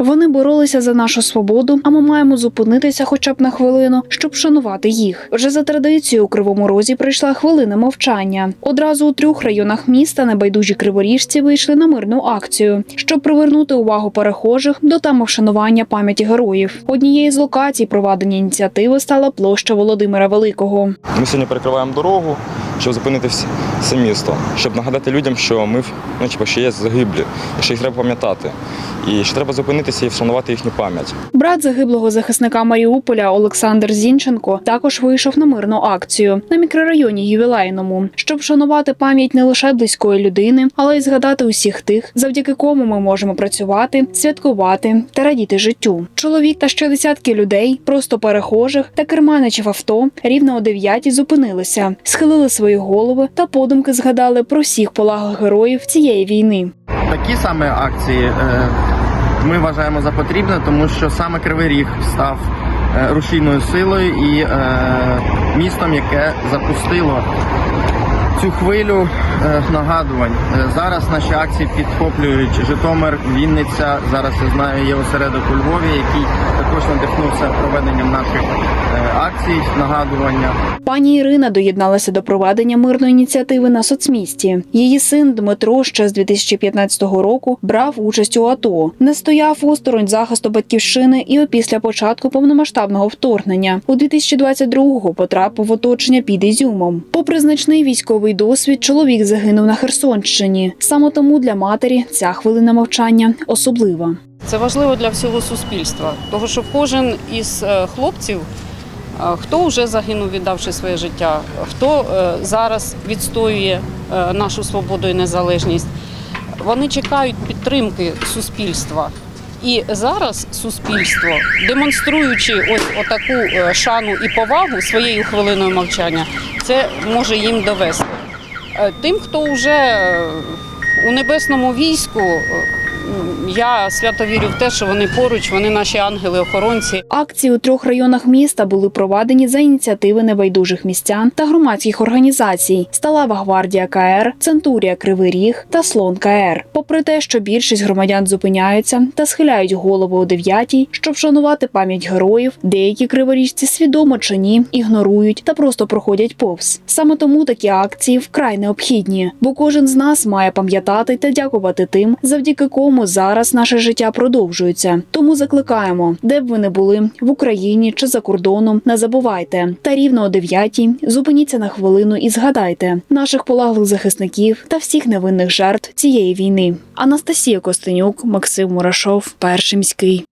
Вони боролися за нашу свободу, а ми маємо зупинитися хоча б на хвилину, щоб шанувати їх. Вже за традицією у Кривому Розі прийшла хвилина мовчання. Одразу у трьох районах міста небайдужі криворіжці вийшли на мирну акцію, щоб привернути увагу перехожих до теми вшанування пам'яті героїв. Однією з локацій проведення ініціативи стала площа Володимира Великого. Ми сьогодні перекриваємо дорогу, щоб зупинити все місто, щоб нагадати людям, що ми ну, типу, що є загиблі, що їх треба пам'ятати. І що треба зупинитися і вшанувати їхню пам'ять. Брат загиблого захисника Маріуполя Олександр Зінченко також вийшов на мирну акцію на мікрорайоні Ювілейному, щоб вшанувати пам'ять не лише близької людини, але й згадати усіх тих, завдяки кому ми можемо працювати, святкувати та радіти життю. Чоловік та ще десятки людей, просто перехожих та керманичів авто, рівно о дев'ятій зупинилися, схилили свої голови та подумки згадали про всіх полагах героїв цієї війни. Такі саме акції е, ми вважаємо за потрібне, тому що саме Кривий Ріг став е, рушійною силою і е, містом, яке запустило цю хвилю нагадувань. Зараз наші акції підхоплюють Житомир, Вінниця. Зараз я знаю, є осередок у Львові, який також надихнувся проведенням наших е, нагадування. Пані Ірина доєдналася до проведення мирної ініціативи на соцмісті. Її син Дмитро ще з 2015 року брав участь у АТО, не стояв осторонь захисту батьківщини і опісля початку повномасштабного вторгнення. У 2022-го потрапив в оточення під Ізюмом. Попри значний військовий досвід, чоловік загинув на Херсонщині. Саме тому для матері ця хвилина мовчання особлива. Це важливо для всього суспільства, тому що кожен із е, хлопців, хто вже загинув, віддавши своє життя, хто е, зараз відстоює е, нашу свободу і незалежність, вони чекають підтримки суспільства. І зараз суспільство, демонструючи ось отаку е, шану і повагу своєю хвилиною мовчання, це може їм довести. Тим, хто вже у небесному війську, я свято вірю в те, що вони поруч, вони наші ангели-охоронці. Акції у трьох районах міста були проведені за ініціативи небайдужих містян та громадських організацій: Сталева гвардія КР, Центурія Кривий Ріг та Слон КР. Попри те, що більшість громадян зупиняються та схиляють голову о дев'ятій, щоб вшанувати пам'ять героїв, деякі криворіжці свідомо чи ні ігнорують та просто проходять повз. Саме тому такі акції вкрай необхідні, бо кожен з нас має пам'ятати та дякувати тим, завдяки кому зараз наше життя продовжується. Тому закликаємо, де б ви не були в Україні чи за кордоном, не забувайте. Та рівно о дев'ятій зупиніться на хвилину і згадайте наших полаглих захисників та всіх невинних жертв цієї війни. Анастасія Костенюк, Максим Мурашов, перший міський.